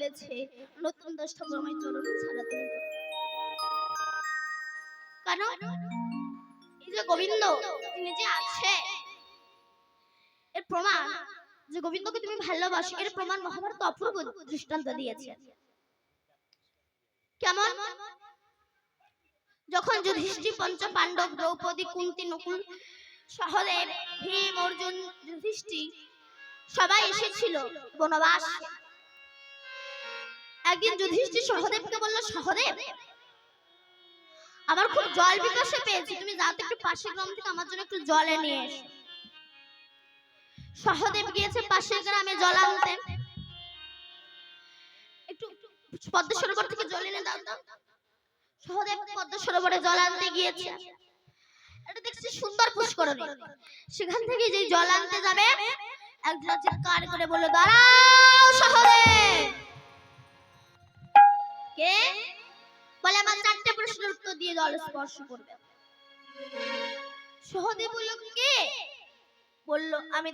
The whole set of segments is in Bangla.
বলেছে, নতুন দশ ঠাকুর আমার চরণ ছাড়া তুমি করো। কেন এই যে গোবিন্দ, তিনি যে আছে, এর প্রমাণ যে গোবিন্দকে তুমি ভালোবাসো, এর প্রমাণ মহাভারত অপূর্ব দৃষ্টান্ত দিয়েছে। কেমন? যখন যুধিষ্ঠির পঞ্চ পাণ্ডব দ্রৌপদী, কুন্তি, নকুল সহদেব, ভীম, অর্জুন, যুধিষ্ঠির সবাই এসেছিল বনবাস। একদিন যুধিষ্ঠির সহদেবকে বলল সহদেব আমার খুব জল বিকাশে পেয়েছি। তুমি যাও তো একটু পাশের গ্রাম থেকে আমার জন্য একটু জল নিয়ে এসো। সহদেব গিয়েছে পাশের গ্রামে জল আনতে। একটু পদ্ম সরোবর থেকে জল এনে দাও তো। সহদেব পদ্ম সরোবরে জল আনতে গিয়েছে। এটা দেখছি সুন্দর পুষ্করণী। সেখান থেকে যে জল আনতে যাবে একজন চিৎকার করে বলল দাঁড়াও সহদেব! আমার চারটে প্রশ্নের উত্তর দিয়ে স্পর্শ করবে। সহদেব বলল, কে? বলল, আমি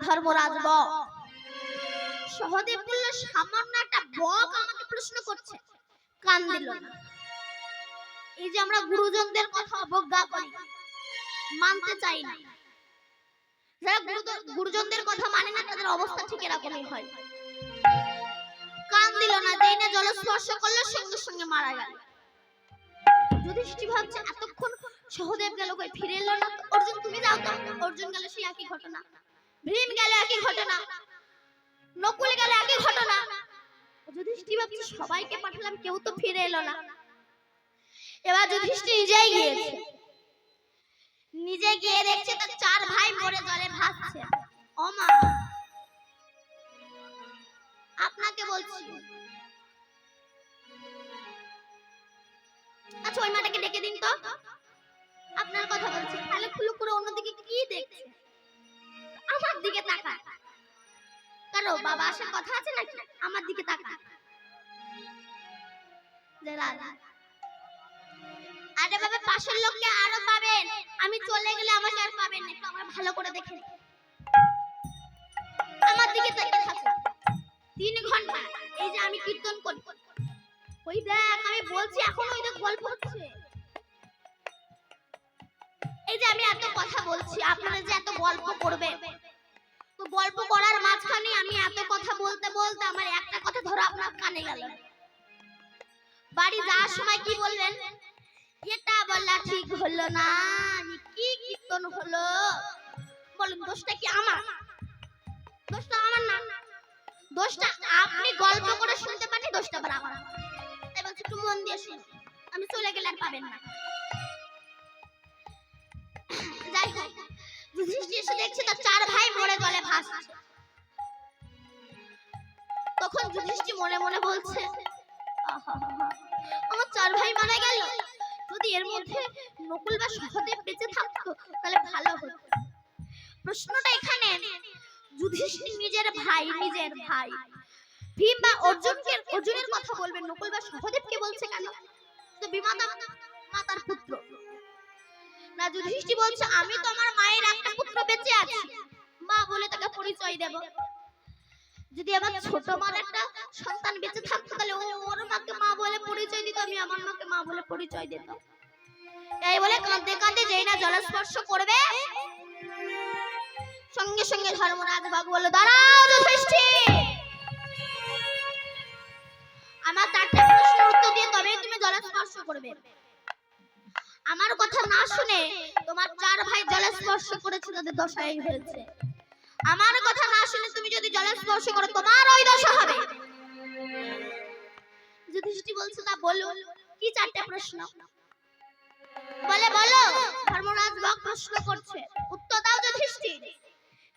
সহদেব বলল, সামান্য একটা বক আমাকে প্রশ্ন করছে। কান দিল না। এই যে আমরা গুরুজনদের কথা অবজ্ঞা করি, মানতে চাই না। যারা গুরুজনদের কথা মানে না, তাদের অবস্থা ঠিক এরকমই হয়। কান দিল না যেই না জল স্পর্শ করল সঙ্গে সঙ্গে মারা গেল। যুধিষ্ঠির ভাবছে, এতক্ষণ সহদেব গেল কই? ফিরে এলো না অর্জুন, তুমি যাও তো। অর্জুন গেল সেই একই ঘটনা। ভীম গেল একই ঘটনা। নকুল গেল একই ঘটনা। যুধিষ্ঠির ভাবছে, সবাইকে পাঠালাম, কেউ তো ফিরে এলো না। এবার যুধিষ্ঠির নিজেই গিয়েছে নিজে গিয়ে দেখছে তার চার ভাই মরে জলে ভাসছে। ও মা আপনাকে বলছি আচ্ছা ওই মাটাকে ডেকে দিন তো। আপনার কথা বলছি। খুলু করে অন্যদিকে কি দেখছে? আমার দিকে তাকা কারও বাবা আসার কথা আছে নাকি? আমার দিকে তাকা আরে বাবা, পাশের লোককে আরও পাবেন। আমি চলে গেলে আমাকে আর পাবেন না। একটু আমার ভালো করে দেখে আমার দিকে তাকিয়ে থাকুন। তিন ঘণ্টা। এই যে আমি কীর্তন করি ওই দেখ, আমি বলছি, এখন ওই দেখ গল্প হচ্ছে এই যে আমি এত কথা বলছি, আপনারা যে এত গল্প করবে তো গল্প করার মাঝখানে আমি এত কথা বলতে বলতে আমার একটা কথা ধরো আপনার কানে গেল। বাড়ি যাওয়ার সময় কি বলবেন? এটা বলা ঠিক হলো না কি কীর্তন হলো? বলেন, দোষটা কি আমার? দোষটা আমার না। দোষটা আপনি গল্প করে শুনতে পারেন, দোষটা আবার আমার। একটু মন দিয়ে আমি চলে গেলে আর পাবেন না। যাই হোক এসে দেখছে তার চার ভাই মরে জলে ভাসছে তখন যুধিষ্ঠির মনে মনে বলছে আমার চার ভাই মারা গেল। যদি এর মধ্যে নকুল বা সহদেব বেঁচে থাকতো, তাহলে ভালো হতো। প্রশ্নটা এখানে। যুধিষ্ঠির নিজের ভাই নিজের ভাই। ভীম বা অর্জুনকে অর্জুনের কথা বলবেন নকুল বা সহদেবকে বলছে কেন? তো বিমাতা মাতার পুত্র। না যুধিষ্ঠির বলছে আমি তো আমার মায়ের একটা পুত্র বেঁচে আছি। মা বলে তাকে পরিচয় দেব। যদি আমার ছোট মার একটা সন্তান বেঁচে থাকতো তাহলে ও ওর মাকে মা বলে পরিচয় দিত আমি আমার মাকে মা বলে পরিচয় দিতাম এই বলে কাঁদতে কাঁদতে যেই না জলস্পর্শ করবে। সঙ্গে সঙ্গে ধর্মরাজ বাগ বলল দাঁড়াও যুধিষ্ঠির! আমার চারটে প্রশ্নের উত্তর দিয়ে তবে তুমি জলস্পর্শ করবে। আমার কথা না শুনে তোমার চার ভাই জলস্পর্শ করেছে তাদের দশাই হয়েছে। আমার কথা না শুনে তুমি যদি জলে স্পর্শ করো, তোমার ওই দশা হবে। যুধিষ্ঠির বলছে, তা বলো, কি চারটে প্রশ্ন? বলে, বলো, ধর্মরাজ বক প্রশ্ন করছে। উত্তর দাও যুধিষ্ঠির।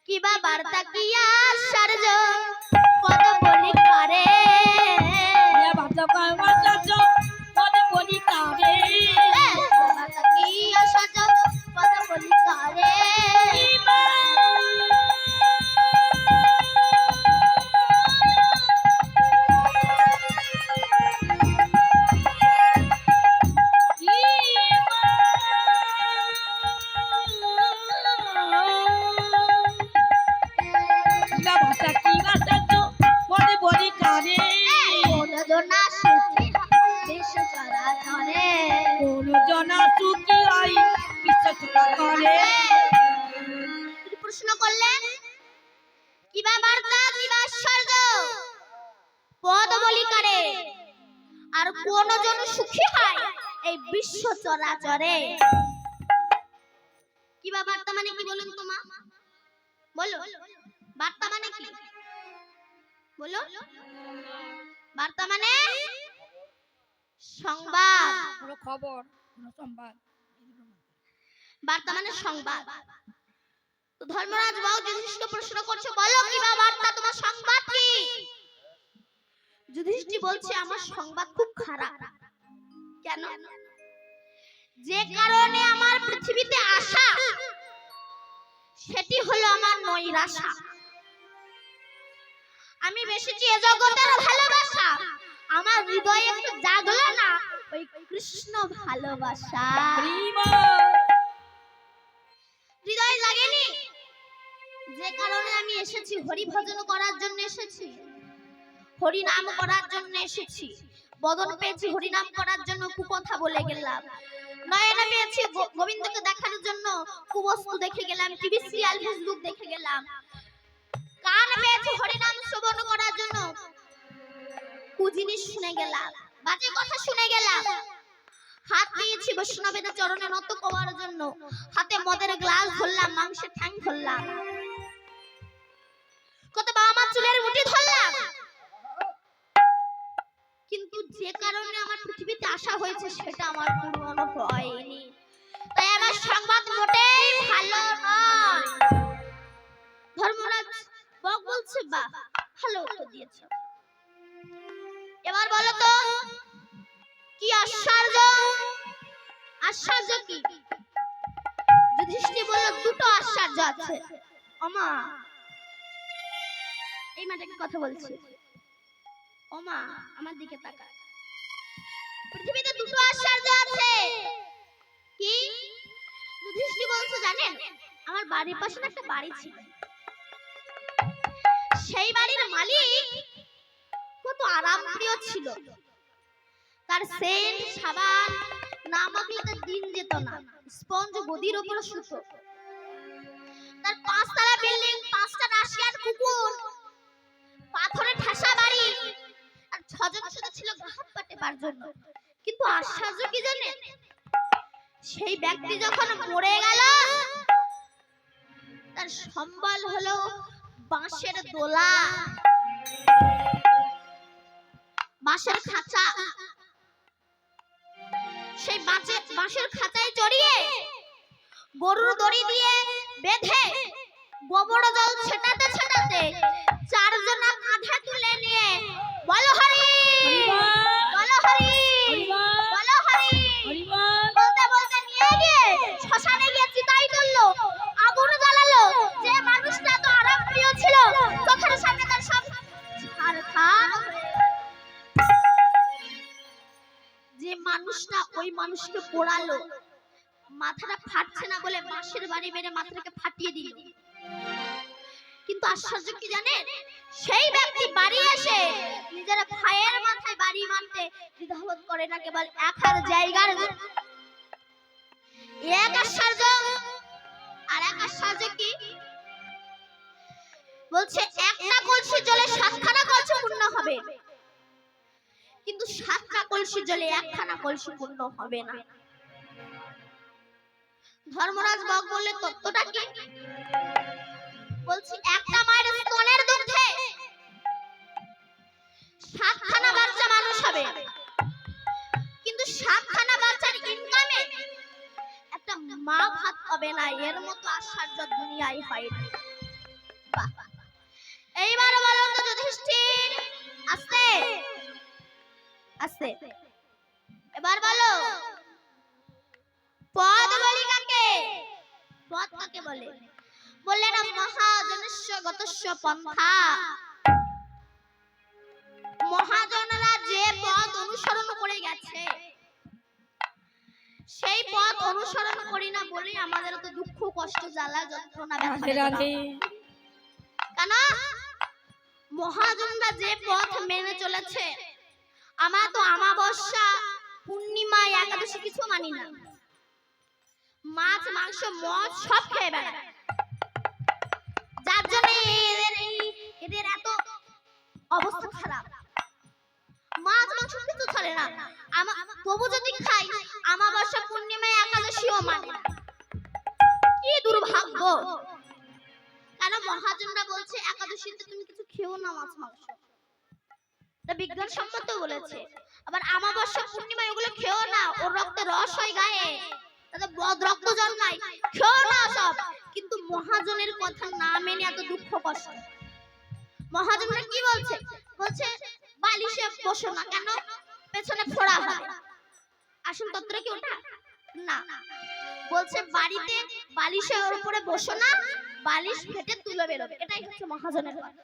কিবা বার্তা কি আশ্চর্য? কত বলি কারে এ, বলো বার্তা মানে কি? বলো বার্তা মানে সংবাদ। পুরো খবর পুরো সংবাদ। বার্তা মানে সংবাদ। তো ধর্মরাজ বাবু যুধিষ্ঠির প্রশ্ন করছে বলো কি বা বার্তা তোমার সংবাদ কি? যুধিষ্ঠির বলছে আমার সংবাদ খুব খারাপ। কেন? যে কারণে আমার পৃথিবীতে আসা সেটি হলো আমার নৈরাশা আমি বেশিছি এ জগতের ভালোবাসা। আমার হৃদয়ে একটু জাগলো না ওই কৃষ্ণ ভালোবাসা। হৃদয় লাগেনি? যে কারণে আমি এসেছি হরি ভজন করার জন্য এসেছি। হরি নাম করার জন্য এসেছি। বদন পেয়েছি হরি নাম করার জন্য কুকথা বলে গেলাম। নয়না পেয়েছি গোবিন্দকে দেখার জন্য কুবস্তু দেখে গেলাম, টিভি সিরিয়াল ফেসবুক দেখে গেলাম। কান পেয়েছি হরি নাম শ্রবণ করার জন্য? কুজিনিস শুনে গেলাম, বাজে কথা শুনে গেলাম। হাত দিয়েছি বৈষ্ণবের চরণে নত করার জন্য। হাতে মদের গ্লাস ধরলাম, মাংসের ঠ্যাং ধরলাম। কত বাবা মা চুলের মুঠি ধরলাম। কিন্তু যে কারণে আমার পৃথিবীতে আসা হয়েছে সেটা আমার পূরণ হয়নি। তাই আমার সংবাদ মোটেই ভালো নয়। ধর্মরাজ বক বলছে বা ভালো উত্তর দিয়েছ। এবার বলো তো, কি আশ্চর্য? আশ্চর্য কি? যুধিষ্ঠির বলল, দুটো আশ্চর্য আছে। ওমা এই মাটাকে কথা বলছি। ওমা আমার দিকে তাকা পৃথিবীতে দুটো আশ্চর্য আছে। কি? যুধিষ্ঠির বলছে, জানেন, আমার বাড়ির পাশে একটা বাড়ি ছিল। সেই বাড়ির মালিক কত আরাম প্রিয় ছিল। তার সেন্ট সাবান না দিন যেত না। স্পঞ্জ গদির উপর শুতো তার পাঁচতলা বিল্ডিং, পাঁচটা রাশিয়ান কুকুর ঘাত জন্য। কিন্তু আশ্চর্য কি জানেন সেই ব্যক্তি যখন মরে গেল, তার সম্বল হলো বাঁশের দোলা। বাঁশের খাঁচা। সেই বাঁচে বাঁশের খাঁচায় জড়িয়ে গরুর দড়ি দিয়ে বেঁধে গোবর জল ছেটাতে ছেটাতে চারজনা কাঁধে তুলে নিয়ে বলো হরি মানুষটা ওই মানুষকে পোড়ালো। মাথাটা ফাটছে না বলে বাঁশের বাড়ি মেরে মাথাটাকে ফাটিয়ে দিল। কিন্তু আশ্চর্য কি জানেন? সেই ব্যক্তি বাড়ি এসে নিজের ভাইয়ের মাথায় বাড়ি মারতে দ্বিধাবোধ করে না কেবল এক হার জায়গার এক আশ্চর্য আর এক আশ্চর্য কি? বলছে, একটা কলসি জলে সাতখানা কলসি পূর্ণ হবে। কিন্তু সাতটা কলসি জলে একখানা কলসি পূর্ণ হবে না। ধর্মরাজ বক বললে, তত্ত্বটা কি? বলছি, একটা মায়ের স্তনের দুগ্ধে সাতখানা বাচ্চা মানুষ হবে। কিন্তু সাতখানা বাচ্চার ইনকামে একটা মা ভাত হবে না, এর মতো আশ্চর্য দুনিয়ায় হয় না। এইবার বলো তো যুধিষ্ঠির, আস্তে। আস্তে এবার বলো। পদ বলি কাকে? পদ কাকে বলে? বললেন মহাজনস্য গতস্য পন্থা। মহাজনরা যে পথ অনুসরণ করে গেছে সেই পথ অনুসরণ করি না বলে আমাদের তো দুঃখ কষ্ট জ্বালা যন্ত্রণা ব্যথা কেন? মহাজনরা যে পথ মেনে চলেছে আমরা তো আমাবস্যা পূর্ণিমা, একাদশী কিছু মানি না। মাছ, মাংস, মদ সব খেয়ে বেড়ায়। যার জন্য এদের এদের এত অবস্থা খারাপ। মাছ, মাংস কিছু চলে না। তবু যদি খাই আমাবস্যা পূর্ণিমা, একাদশীও মানে। কি দুর্ভাগ্য। কেন মহাজনরা বলছে, একাদশীতে তুমি কিছু খেও না মাছ, মাংস? তা বিজ্ঞান সম্মত বলেছে। আবার আমাবস্যা পূর্ণিমা এগুলো খেও না ওর রক্তে রস হয় গায়ে। তাতে বদ রক্ত জন্মায়। খেও না সব। কিন্তু মহাজনের কথা না মেনে এত দুঃখ কষ্ট। মহাজনরা কি বলছে? বলছে বালিশে বসো না কেন? পেছনে ফোড়া হয় আসল তত্ত্ব কি ওটা? না। বলছে বাড়িতে বালিশের উপরে বসো না বালিশ ফেটে তুলে বেরোবে। এটাই হচ্ছে মহাজনের কথা।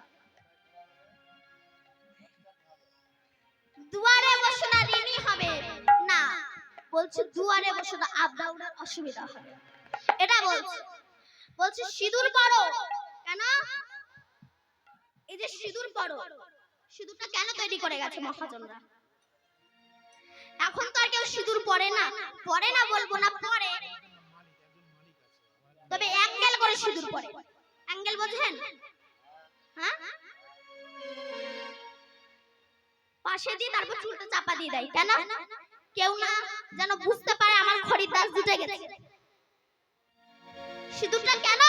বলছে, দুয়ারে বসো না আবদাউড়ার অসুবিধা হবে। এটা বলছে। বলছে, সিঁদুর পরো কেন? এই যে সিঁদুর পরো সিঁদুরটা কেন তৈরি করে গেছে মহাজনরা? এখন তো আর কেউ সিঁদুর পরে না। পরে না বলব না, পরে। তবে অ্যাঙ্গেল করে সিঁদুর পরে। অ্যাঙ্গেল বোঝেন? হ্যাঁ? পাশে দিয়ে তারপর চুলটা চাপা দিয়ে দেয়, কেন? কেউ না যেন বুঝতে পারে আমার খরিদ্দার জিতে গেছে। সিঁদুরটা কেন?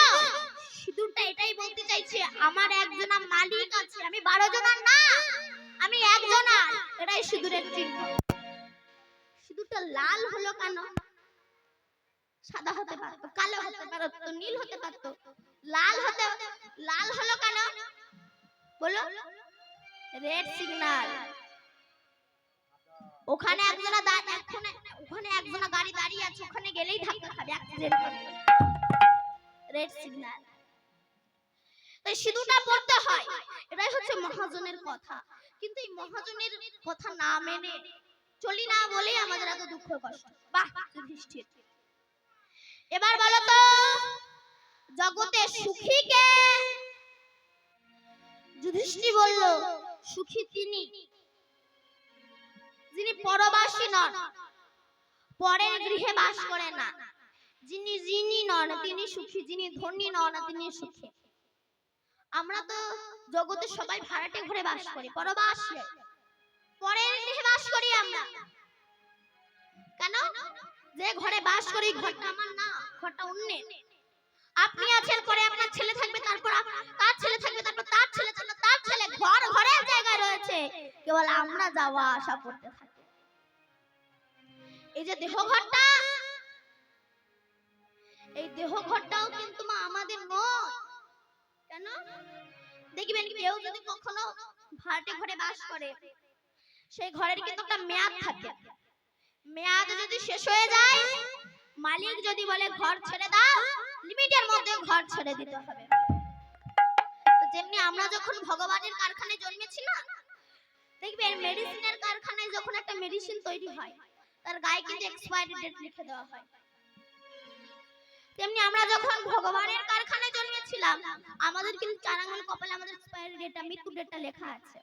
সিঁদুরটা এটাই বলতে চাইছে, আমার একজনা মালিক আছে, আমি বারো জনার না, আমি একজনার এটাই সিঁদুরের চিহ্ন। সিঁদুরটা লাল হলো কেন? সাদা হতে পারতো, কালো হতে পারতো, নীল হতে পারতো। লাল হতে, লাল হলো কেন? বলো। Red signal. ওখানে একজনা এক্ষুনি ওখানে একজনা গাড়ি দাঁড়িয়ে আছে, ওখানে গেলেই ধাক্কা খাবে অ্যাক্সিডেন্ট হবে। রেড সিগন্যাল তাই সিঁদুরটা পড়তে হয়। এটাই হচ্ছে মহাজনের কথা। কিন্তু এই মহাজনের কথা না মেনে চলি না বলেই আমাদের এত দুঃখ কষ্ট। বাহ যুধিষ্ঠির এবার বলো তো, জগতে সুখী কে যুধিষ্ঠির বলল, সুখী তিনি যিনি পরবাসী নন, পরের গৃহে বাস করে না। যিনি যিনি নন, তিনি সুখী। যিনি ধনী নন, তিনি সুখী। আমরা তো জগতে সবাই ভাড়াটে ঘরে বাস করি, পরবাসী পরের গৃহে বাস করি আমরা। কেন? যে ঘরে বাস করি, ঘরটা আমার না, ঘরটা অন্যের। আপনি আছেন পরে আপনার ছেলে থাকবে, তারপর তার ছেলে থাকবে, তারপর তার ছেলে তারপর তার ছেলে ঘর ঘরের জায়গায় রয়েছে। কেবল আমরা যাওয়া আসা করতে থাকি। এই যে দেহ ঘরটা এই দেহ ঘরটাও কিন্তু মা আমাদের নয় কেন? দেখবেন কেউ যদি কখনো ভাড়াটে ঘরে বাস করে, সেই ঘরের কিন্তু একটা মেয়াদ থাকে। মেয়াদ যদি শেষ হয়ে যায়, মালিক যদি বলে, ঘর ছেড়ে দাও। লিমিটের মধ্যে ঘর ছেড়ে দিতে হবে। যেমনি আমরা যখন ভগবানের কারখানায় জন্মেছি না, দেখবেন মেডিসিনের কারখানায় যখন একটা মেডিসিন তৈরি হয়, তার গায়ে কিন্তু এক্সপায়ারি ডেট লিখে দেওয়া হয়। তেমনি আমরা যখন ভগবানের কারখানায় জন্মেছিলাম, আমাদের কিন্তু চার আঙুল কপালে আমাদের এক্সপায়ারি ডেটটা মৃত্যু ডেটটা লেখা আছে।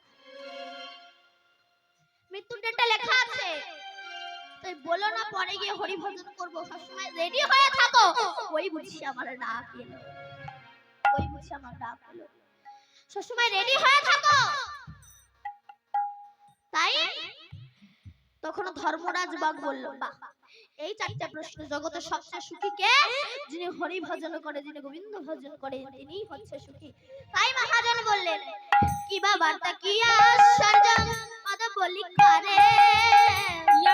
মৃত্যুর ডেটটা লেখা আছে। বলো না, পরে গিয়ে হরি ভজন করব। সবসময় রেডি হয়ে থাকো। ওই আমার ডাক এলো। ওই আমার ডাক এলো। সবসময় রেডি হয়ে থাকো। তাই তখন ধর্মরাজ বাগ বলল, বাহ, এই চারটা প্রশ্ন জগতের সবচেয়ে সুখী কে? যিনি হরি ভজন করে, যিনি গোবিন্দ ভজন করে, তিনিই হচ্ছে সুখী। তাই মহাজন বললেন, কি বা বার্তা, কি আশ্চর্য। পদ বলি করে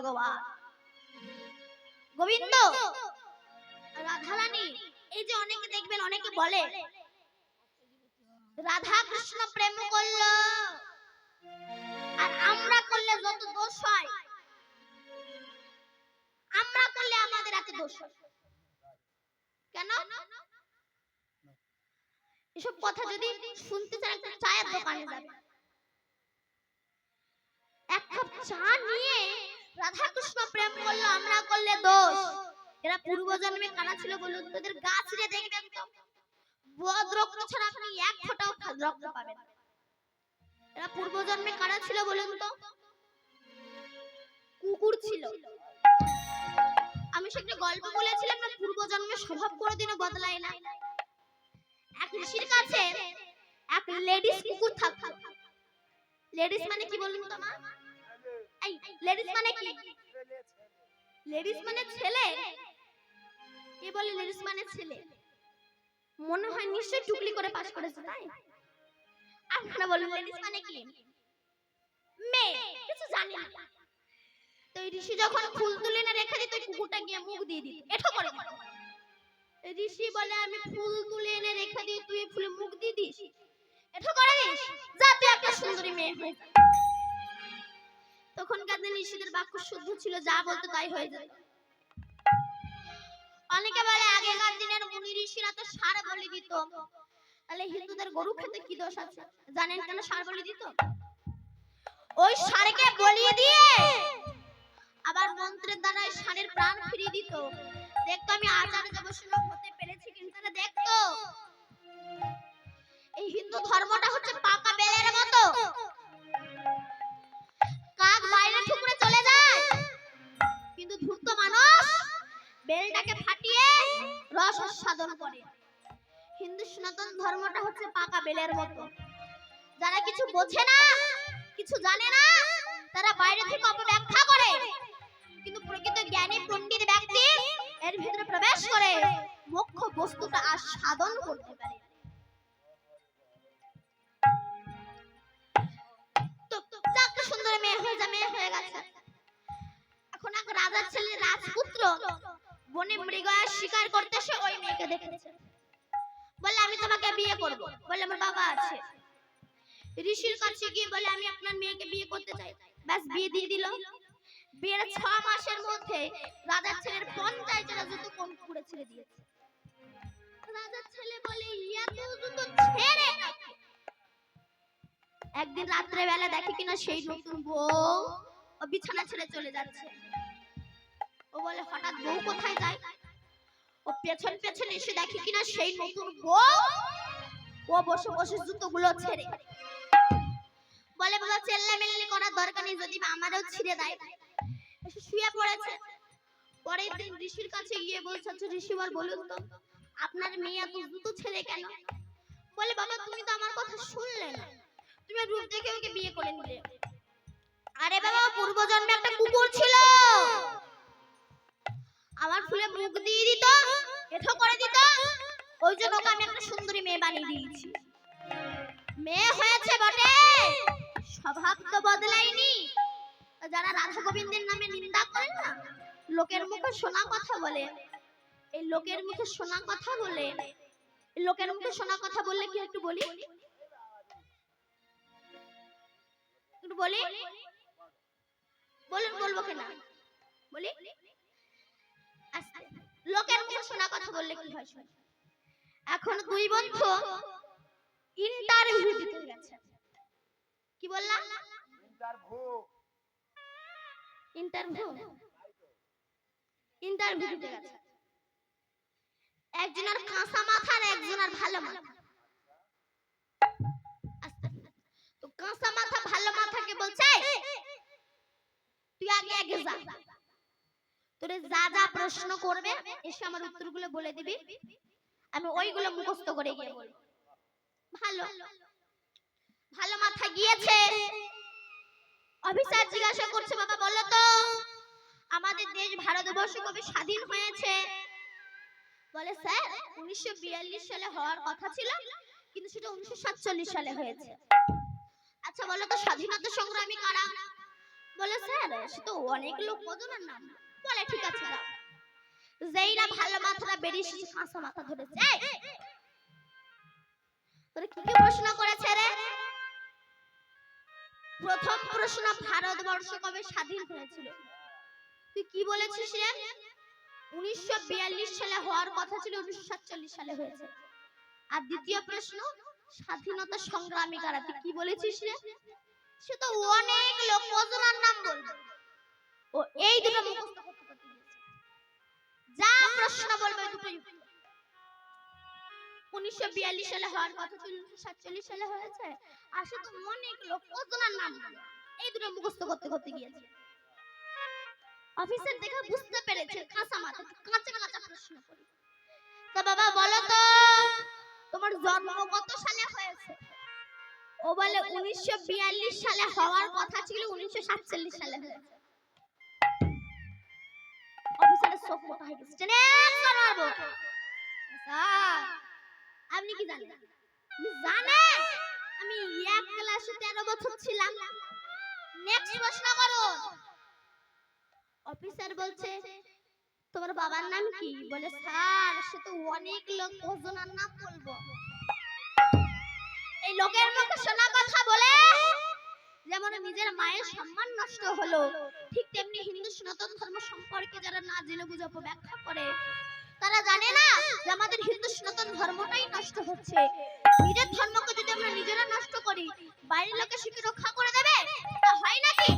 ভগবান। গোবিন্দ! রাধারানী, এই যে অনেকে দেখবেন, অনেকে বলে রাধা কৃষ্ণ প্রেম করল, আর আমরা করলে যত দোষ হয়, আমরা করলে আমাদের এত দোষ হয়। কেন? এসব কথা যদি শুনতে চান, একটা চায়ের দোকানে যাবে এক কাপ চা নিয়ে রাধা কৃষ্ণ প্রেম করল, আমরা করলে দোষ। এরা ছিল বলুন, তোদের গাছ রে দেখবেন তো। বদ রক্ত ছাড়া আপনি এক ফোঁটাও রক্ত পাবেন। এরা ছিল বলুন তো, কুকুর ছিল। আমি সেটা গল্প বলেছিলাম না, পূর্বজন্মে স্বভাব কোনোদিনও বদলায় না। এক ঋষির কাছে এক লেডিস কুকুর থাকতো। লেডিস মানে কি বলুন তো, মা? লেডিস মানে কি? লেডিস মানে ছেলে? কে বলে লেডিস মানে ছেলে? মনে হয় নিশ্চয়ই টুকলি করে পাস করেছে, তাই? আপনারা বলুন লেডিস মানে কি? মেয়ে, কিছু জানি না। তো ঋষি যখন ফুল তুলে না রেখে দিত, কুকুরটা গিয়ে মুখ দিয়ে দিত। এঠো করে ঋষি বলে, আমি ফুল তুলে এনে রেখে দিই, তুই ফুলে মুখ দিয়ে দিস। এঠো করে দিস। যা, তুই একটা সুন্দরী মেয়ে হয়ে। তখনকার দিন ঋষিদের বাক্য শুদ্ধ ছিল, যা বলতো তাই হয়ে যেত। অনেকে বলে, আগেকার দিনের মুনি ঋষিরা তো সার বলি দিত। তাহলে হিন্দুদের গরু খেতে কি দোষ আছে? জানেন কেন সার বলি দিত? ওই সারকে বলিয়ে দিয়ে আবার মন্ত্রের দ্বারা ষাঁড়ের প্রাণ ফিরিয়ে দিত। দেখতো আমি আচার দেবশূন্য হতে পেরেছি, কিন্তু তারা দেখতো এই হিন্দু ধর্মটা হচ্ছে পাকা বেলের মতো। কাক বাইরে ঠুকরে চলে যায়। কিন্তু ধূর্ত মানুষ বেলটাকে ফাটিয়ে রস সাধন করে। হিন্দু সনাতন ধর্মটা হচ্ছে পাকা বেলের মতো। যারা কিছু বোঝে না, কিছু জানে না, তারা বাইরে থেকে অপব্যাখ্যা করে। কিন্তু প্রকৃত জ্ঞানী পণ্ডিত ব্যক্তি এর ভিতরে প্রবেশ করে মুখ্য বস্তুটা আস্বাদন করতে পারে। সুন্দর মেয়ে হয়ে যা, মেয়ে হয়ে গেছে। এখন এক রাজার ছেলে রাজপুত্র, বনে শিকার করতে সে ওই মেয়েকে দেখেছে। বলে, আমি তোমাকে বিয়ে করব। বলে, আমার বাবা আছে। ঋষির কাছে গিয়ে বলে, আমি আপনার মেয়েকে বিয়ে করতে চাই। ব্যাস, বিয়ে দিয়ে দিল। বিয়ের ছ মাসের মধ্যে রাজার ছেলের কোন করে ছেড়ে দিয়েছে। রাজার ছেলে বলে একদিন রাত্রে বেলা দেখে কিনা সেই নতুন বউ ও বিছানা ছেড়ে চলে যাচ্ছে। ও বলে, হঠাৎ বউ কোথায় যায়? ও পেছন পেছন এসে দেখে কিনা সেই নতুন বউ ও বসে বসে জুতোগুলো ছেড়ে। বলে বাবা চেল্লা মেল্লি করার দরকার নেই, যদি আমারও ছিঁড়ে দেয়। শুয়ে পড়েছে। পরের দিন ঋষির কাছে গিয়ে বলছে আচ্ছা ঋষি বল, বলুন তো, আপনার মেয়ে এত জুতো ছেড়ে কেন? বলে, বাবা, তুমি তো আমার কথা শুনলে না। তুমি রূপ দেখে ওকে বিয়ে করে নিলে। আরে বাবা পূর্বজন্মে একটা কুকুর ছিল। আমার ফুলে মুখ দিয়ে দিত, এঠো করে দিত। ওই জন্য ওকে আমি একটা সুন্দরী মেয়ে বানিয়ে দিয়েছি। মেয়ে হয়েছে বটে। স্বভাব তো বদলায়নি। যারা রাধা গোবিন্দের নামে নিন্দা করেন না, লোকের মুখে শোনা কথা বলে। এই লোকের মুখে শোনা কথা বলে লোকের মুখে শোনা কথা বললে কি একটু বলি? একটু বলি? বলুন, বলব কেনা? বলি? লোকের মুখে শোনা কথা বললে কি হয় এখন দুই বন্ধু ইন্টারভিউ দিতে গেছে। কি বললাম ইন্টারভিউ? ইন্টারভিউ দিতে গেছে। একজনের কাঁচা মাথা আর একজনের ভালো মাথা কাঁচা প্রশ্ন করবে, এসে আমার উত্তরগুলো বলে দিবি। আমি ওইগুলো করে গিয়ে ভালো। ভালো মাথা গিয়েছে। অফিসার জিজ্ঞাসা করছে, বাবা, বলো তো, আমাদের দেশ ভারতবর্ষ কবে স্বাধীন হয়েছে? বলে, স্যার, উনিশশো বিয়াল্লিশ সালে হওয়ার কথা ছিল, কিন্তু সেটা উনিশশো সাতচল্লিশ সালে হয়েছে। আচ্ছা বলো তো, স্বাধীনতা সংগ্রামী কারা? বলে, স্যার, সে তো অনেক লোক কজনের নাম। বলে, ঠিক আছে দাও যেই ভালো মাথাটা বেরিয়ে এসেছে, কাঁচা মাথা ধরেছে! তোরে কি কি প্রশ্ন করেছে রে? প্রথম প্রশ্ন, ভারতবর্ষ কবে স্বাধীন হয়েছিল? তুই কি বলেছিস রে? উনিশশো বিয়াল্লিশ সালে হওয়ার কথা ছিল, উনিশশো সাতচল্লিশ সালে হয়েছে। আর দ্বিতীয় প্রশ্ন স্বাধীনতা সংগ্রামী কারা? তুই কি বলেছিস রে? সে তো অনেক লোক কজনের নাম বলবে। ও এই দুটো মুখস্থ করতে করতে যা প্রশ্ন বলবে দুটোই। উনিশশো বিয়াল্লিশ সালে হওয়ার কথা ছিল সাতচল্লিশ সালে হয়েছে। আর সে তো অনেক লোক কজনের নাম এই দুটো মুখস্থ করতে করতে গিয়েছে। অফিসার দেখে বুঝতে পেরেছে কাঁচা মাথা কাঁচা কাঁচা প্রশ্ন করি। তা বাবা বলো তো তোমার জন্ম কত সালে হয়েছে? ও বলে উনিশশো বিয়াল্লিশ সালে হওয়ার কথা ছিল, উনিশশো সাতচল্লিশ সালে অফিসারের চোখ হয়ে গেছে। আপনি কি জানেন? জানেন? আমি এক ক্লাসে তেরো বছর ছিলাম। নেক্সট প্রশ্ন করুন অফিসার বলছে তোমার বাবার নাম কি? বলে, স্যার, সে তো অনেক লোক ওজনার নাম বলব। এই লোকের মুখে শোনা কথা বলে, যেমন নিজের মায়ের সম্মান নষ্ট হলো, ঠিক তেমনি হিন্দু সনাতন ধর্ম সম্পর্কে যারা না জেনে বুঝে ব্যাখ্যা করে, তারা জানে না যে আমাদের হিন্দু সনাতন ধর্মটাই নষ্ট হচ্ছে। নিজের ধর্মকে যদি আমরা নিজেরা নষ্ট করি বাইরের লোকে সে রক্ষা করে দেবে? হয় নাকি?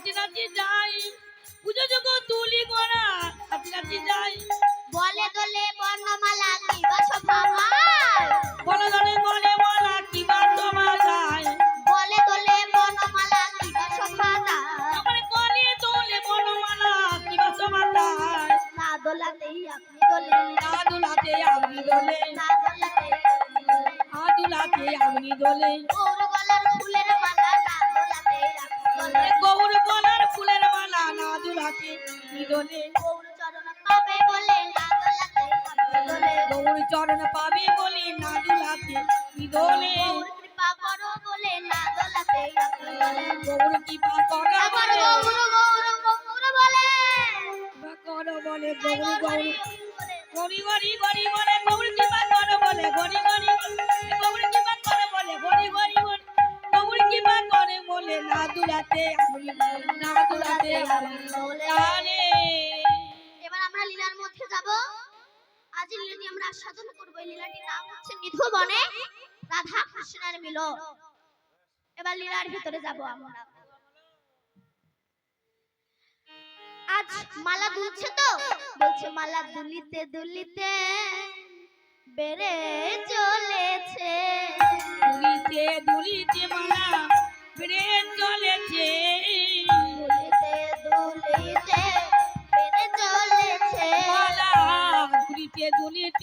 নাচি নাচি যাই। পুজো যোগ তুলি করা নাচি নাচি যাই। বলে দলে বর্ণমালা দিবস ভাবায় গৌর কৃপা করা বলে। গৌর গৌর গৌর বলে। করো বলে গৌর গৌর। গৌর গরি গৌর বেড়ে চলেছে। দুলিতে দুলিতে মালা বেড়ে চলেছে। দুলিতে দুলিতে বেড়ে চলেছে। মালা দুলিতে দুলিতে